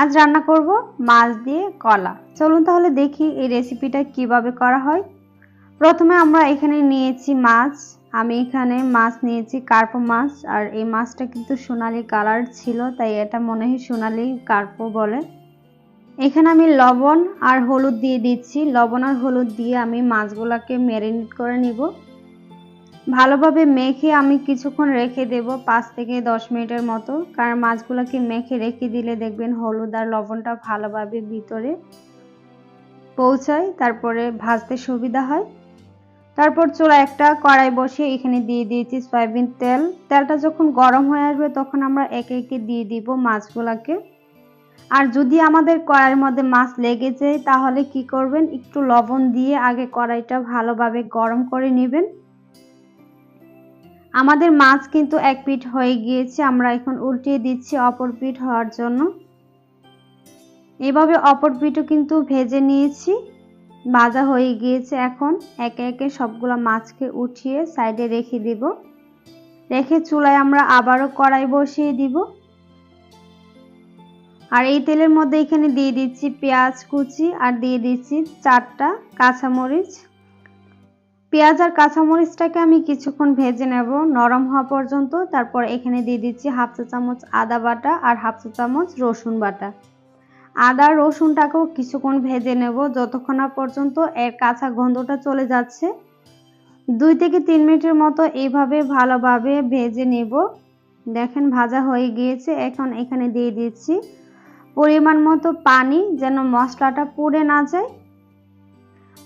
আজ রান্না করব মাছ দিয়ে কলা। চলুন তাহলে দেখি এই রেসিপিটা কীভাবে করা হয়। প্রথমে আমরা এখানে নিয়েছি মাছ। আমি এখানে মাছ নিয়েছি কার্পো মাছ, আর এই মাছটা কিন্তু সোনালি কালার ছিল, তাই এটা মনে হয় সোনালি কার্পো বলে। এখানে আমি লবণ আর হলুদ দিয়ে দিচ্ছি। লবণ আর হলুদ দিয়ে আমি মাছগুলোকে ম্যারিনেট করে নিব। ভালোভাবে মেখে আমি কিছুক্ষণ রেখে দেব, পাঁচ থেকে দশ মিনিটের মতো। কারণ মাছগুলোকে মেখে রেখে দিলে দেখবেন হলুদ আর লবণটা ভালোভাবে ভিতরে পৌঁছায়, তারপরে ভাজতে সুবিধা হয়। তারপর চুলা একটা কড়াই বসিয়ে এখানে দিয়ে দিয়েছি সয়াবিন তেল। তেলটা যখন গরম হয়ে আসবে তখন আমরা একে একে দিয়ে দিব মাছগুলোকে। আর যদি আমাদের কড়াইয়ের মধ্যে মাছ লেগে যায় তাহলে কি করবেন? একটু লবণ দিয়ে আগে কড়াইটা ভালোভাবে গরম করে নেবেন। আমাদের মাছ কিন্তু এক পিঠ হয়ে গিয়েছে, আমরা এখন উল্টিয়ে দিচ্ছি অপর পিঠ হওয়ার জন্য। এভাবে অপর পিঠও কিন্তু ভেজে নিয়েছি, ভাজা হয়ে গিয়েছে এখন। একে একে সবগুলো মাছকে উঠিয়ে সাইডে রেখে দিব। রেখে চুলায় আমরা আবারও কড়াই বসিয়ে দিব। আর এই তেলের মধ্যে এখানে দিয়ে দিচ্ছি পেঁয়াজ কুচি আর দিয়ে দিচ্ছি চারটা কাঁচামরিচ। পেঁয়াজ আর কাঁচামরিচটাকে আমি কিছুক্ষণ ভেজে নেব। নরম হওয়া পর্যন্ত। তারপর এখানে দিয়ে দিচ্ছি হাফ চা চামচ আদা বাটা আর হাফ চা চামচ রসুন বাটা। আদা রসুনটাকেও কিছুক্ষণ ভেজে নেব। যতক্ষণ না পর্যন্ত এর কাঁচা গন্ধটা চলে যাচ্ছে। দুই থেকে তিন মিনিটের মতো এইভাবে ভালোভাবে ভেজে নেব। দেখেন, ভাজা হয়ে গিয়েছে। এখন এখানে দিয়ে দিচ্ছি পরিমাণ মতো পানি, যেন মশলাটা পুড়ে না যায়।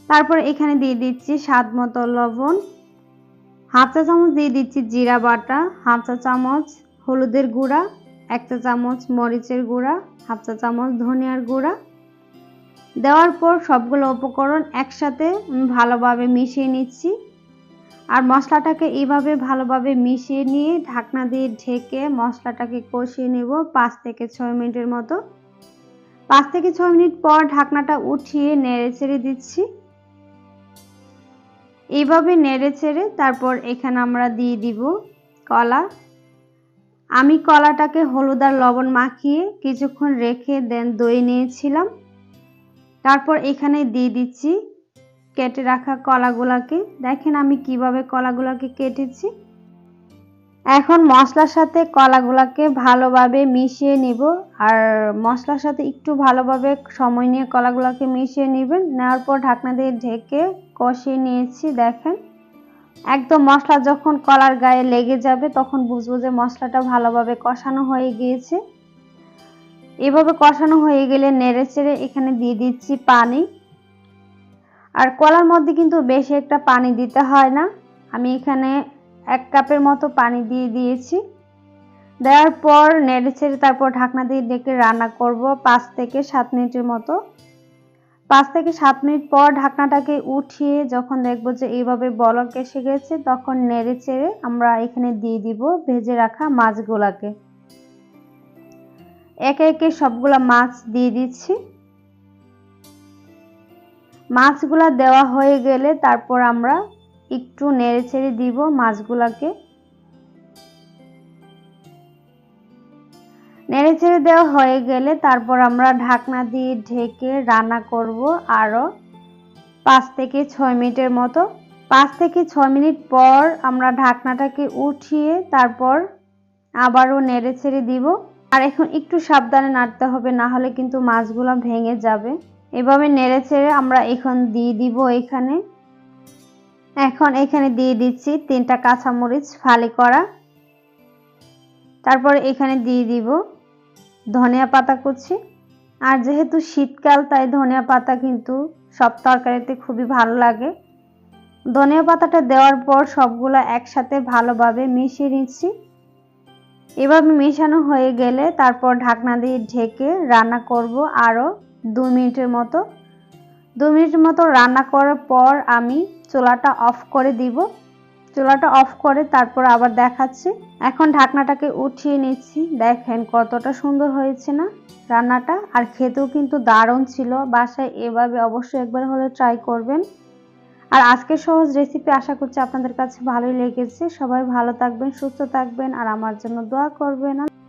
তারপর এখানে দিয়ে দিচ্ছি স্বাদ মতো লবণ। হাফ চা চামচ দিয়ে দিচ্ছি জিরা বাটা, হাফ চা চামচ হলুদের গুঁড়া, এক চা চামচ মরিচের গুঁড়া, হাফ চা চামচ ধনিয়ার গুঁড়া। দেওয়ার পর সবগুলো উপকরণ একসাথে ভালোভাবে মিশিয়ে নিচ্ছি। আর মশলাটাকে এইভাবে ভালোভাবে মিশিয়ে নিয়ে ঢাকনা দিয়ে ঢেকে মশলাটাকে কষিয়ে নেব পাঁচ থেকে ছয় মিনিটের মতো। পাঁচ থেকে ছয় মিনিট পর ঢাকনাটা উঠিয়ে নেড়ে ছেড়ে দিচ্ছি। এইভাবে নেড়ে চেড়ে তারপর এখানে আমরা দিয়ে দিব কলা। আমি কলাটাকে হলুদ আর লবণ মাখিয়ে কিছুক্ষণ রেখে দেন দই নিয়েছিলাম। তারপর এখানে দিয়ে দিচ্ছি কেটে রাখা কলাগুলাকে। দেখেন আমি কীভাবে কলাগুলাকে কেটেছি। এখন মশলার সাথে কলাগুলাকে ভালোভাবে মিশিয়ে নিব। আর মশলার সাথে একটু ভালোভাবে সময় নিয়ে কলাগুলাকে মিশিয়ে নেবেন। নেওয়ার পর ঢাকনা দিয়ে ঢেকে কষিয়ে নিয়েছি, দেখেন। একদম মশলা যখন কলার গায়ে লেগে যাবে, তখন বুঝব যে মশলাটা ভালোভাবে কষানো হয়ে গিয়েছে। এভাবে কষানো হয়ে গেলে নেড়ে চেড়ে এখানে দিয়ে দিচ্ছি পানি। আর কলার মধ্যে কিন্তু বেশি একটা পানি দিতে হয় না। আমি এখানে এক কাপের মতো পানি দিয়ে দিয়েছি। দেওয়ার পর নেড়ে ছেড়ে তারপর ঢাকনা দিয়ে ডেকে রান্না করব পাঁচ থেকে সাত মিনিটের মতো। পাঁচ থেকে সাত মিনিট পর ঢাকনাটাকে উঠিয়ে যখন দেখব যে এইভাবে বলক এসে গেছে, তখন নেড়ে চেড়ে আমরা এখানে দিয়ে দিব ভেজে রাখা মাছগুলাকে। একে একে সবগুলা মাছ দিয়ে দিচ্ছি। মাছগুলা দেওয়া হয়ে গেলে তারপর আমরা একটু নেড়ে ছেড়ে দিব মাছগুলাকে। নেড়ে ছেড়ে দেওয়া হয়ে গেলে তারপর আমরা ঢাকনা দিয়ে ঢেকে রান্না করব আরও পাঁচ থেকে ছয় মিনিটের মতো। পাঁচ থেকে ছয় মিনিট পর আমরা ঢাকনাটাকে উঠিয়ে তারপর আবারও নেড়ে ছেড়ে দিব। আর এখন একটু সাবধানে নাড়তে হবে, না হলে কিন্তু মাছগুলো ভেঙে যাবে। এভাবে নেড়ে ছেড়ে আমরা এখন দিয়ে দিব এখানে। এখন এখানে দিয়ে দিচ্ছি তিনটা কাঁচামরিচ ফালি করা। তারপর এখানে দিয়ে দিব ধনিয়া পাতা কুচি। আর যেহেতু শীতকাল, তাই ধনিয়া পাতা কিন্তু সব তরকারিতে খুবই ভালো লাগে। ধনিয়া পাতাটা দেওয়ার পর সবগুলো একসাথে ভালোভাবে মিশিয়ে নিচ্ছি। এভাবে মেশানো হয়ে গেলে তারপর ঢাকনা দিয়ে ঢেকে রান্না করব আরও দু মিনিটের মতো। দু মিনিট মতো রান্না করার পর আমি চুলাটা অফ করে দিব। চুলাটা অফ করে তারপর আবার দেখাচ্ছি। এখন ঢাকনাটাকে উঠিয়ে নিচ্ছি। দেখেন কতটা সুন্দর হয়েছে না রান্নাটা। আর খেতেও কিন্তু দারুণ ছিল। বাসায় এভাবে অবশ্যই একবার হলে ট্রাই করবেন। আর আজকে সহজ রেসিপি আশা করছি আপনাদের কাছে ভালোই লেগেছে। সবাই ভালো থাকবেন, সুস্থ থাকবেন, আর আমার জন্য দোয়া করবেন।